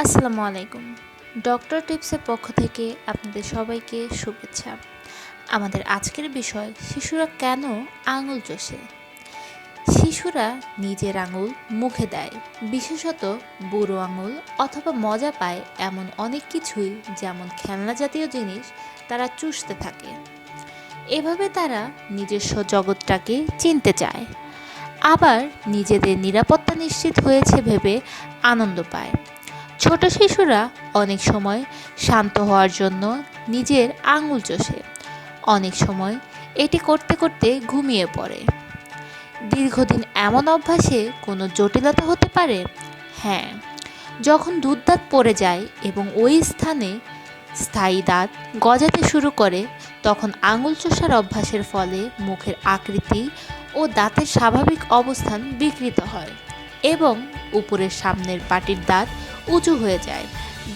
আসসালামু আলাইকুম। ডক্টর টিপসের পক্ষ থেকে আপনাদের সবাইকে শুভেচ্ছা। আমাদের আজকের বিষয়, শিশুরা কেন আঙুল চষে? শিশুরা নিজের আঙুল মুখে দেয়, বিশেষত বুড়ো আঙুল অথবা মজা পায় এমন অনেক কিছুই, যেমন খেলনা জাতীয় জিনিস তারা চুষতে থাকে। এভাবে তারা নিজস্ব জগৎটাকে চিনতে চায়। আবার নিজেদের নিরাপত্তা নিশ্চিত হয়েছে ভেবে আনন্দ পায়। ছোট শিশুরা অনেক সময় শান্ত হওয়ার জন্য নিজের আঙুল চষে। অনেক সময় এটি করতে করতে ঘুমিয়ে পড়ে। দীর্ঘদিন এমন অভ্যাসে কোনো জটিলতা হতে পারে? হ্যাঁ যখন দুধ দাঁত পড়ে যায় এবং ওই স্থানে স্থায়ী দাঁত গজাতে শুরু করে, তখন আঙুল চষার অভ্যাসের ফলে মুখের আকৃতি ও দাঁতের স্বাভাবিক অবস্থান বিকৃত হয় এবং উপরের সামনের পাটির দাঁত উঁচু হয়ে যায়।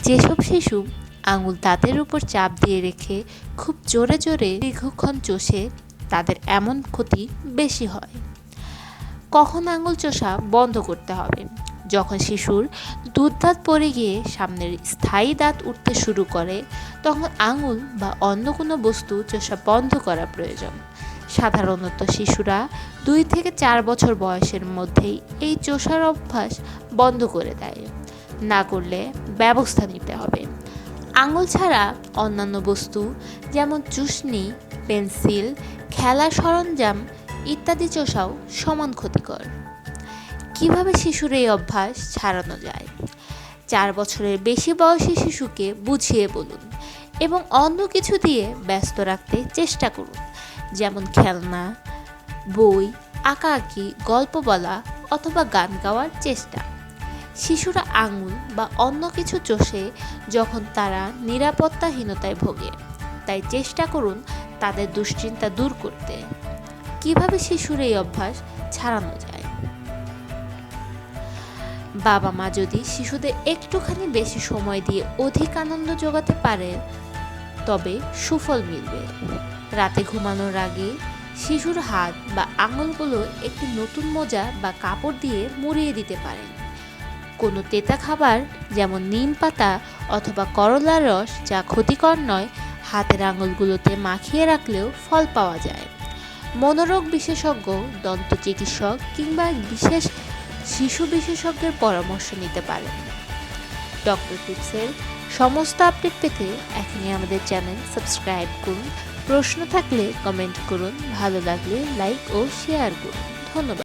যেসব শিশু আঙুল দাঁতের উপর চাপ দিয়ে রেখে খুব জোরে জোরে দীর্ঘক্ষণ চষে, তাদের এমন ক্ষতি বেশি হয়। কখন আঙুল চষা বন্ধ করতে হবে? যখন শিশুর দুধ দাঁত পড়ে গিয়ে সামনের স্থায়ী দাঁত উঠতে শুরু করে, তখন আঙুল বা অন্য কোনো বস্তু চষা বন্ধ করা প্রয়োজন। সাধারণত শিশুরা দুই থেকে চার বছর বয়সের মধ্যেই এই চষার অভ্যাস বন্ধ করে দেয়। না করলে ব্যবস্থা নিতে হবে। আঙুল ছাড়া অন্যান্য বস্তু যেমন চুষনি, পেন্সিল, খেলার সরঞ্জাম ইত্যাদি চষাও সমান ক্ষতিকর। কীভাবে শিশুর এই অভ্যাস ছাড়ানো যায়? চার বছরের বেশি বয়সী শিশুকে বুঝিয়ে বলুন এবং অন্য কিছু দিয়ে ব্যস্ত রাখতে চেষ্টা করুন। যেমন খেলনা, বই, আঁকাআঁকি, গল্প বলা অথবা গান গাওয়ার চেষ্টা। শিশুরা আঙুল বা অন্য কিছু চষে যখন তারা নিরাপত্তাহীনতায় ভোগে, তাই চেষ্টা করুন তাদের দুশ্চিন্তা দূর করতে। কীভাবে শিশুর এই অভ্যাস ছাড়ানো যায়? বাবা মা যদি শিশুদের একটুখানি বেশি সময় দিয়ে অধিক আনন্দ যোগাতে পারে তবে সুফল মিলবে। রাতে ঘুমানোর আগে শিশুর হাত বা আঙুলগুলো একটি নতুন মোজা বা কাপড় দিয়ে মুড়িয়ে দিতে পারেন। কোনো তেতা খাবার, যেমন নিম পাতা অথবা করলার রস, যা ক্ষতিকর নয়, হাতের আঙুলগুলোতে মাখিয়ে রাখলেও ফল পাওয়া যায়। মনোরোগ বিশেষজ্ঞ, দন্ত চিকিৎসক কিংবা বিশেষ শিশু বিশেষজ্ঞের পরামর্শ নিতে পারেন। ডক্টর টিপসের সমস্ত আপডেট পেতে এখনই আমাদের চ্যানেল সাবস্ক্রাইব করুন। প্রশ্ন থাকলে কমেন্ট করুন। ভালো লাগলে লাইক ও শেয়ার করুন। ধন্যবাদ।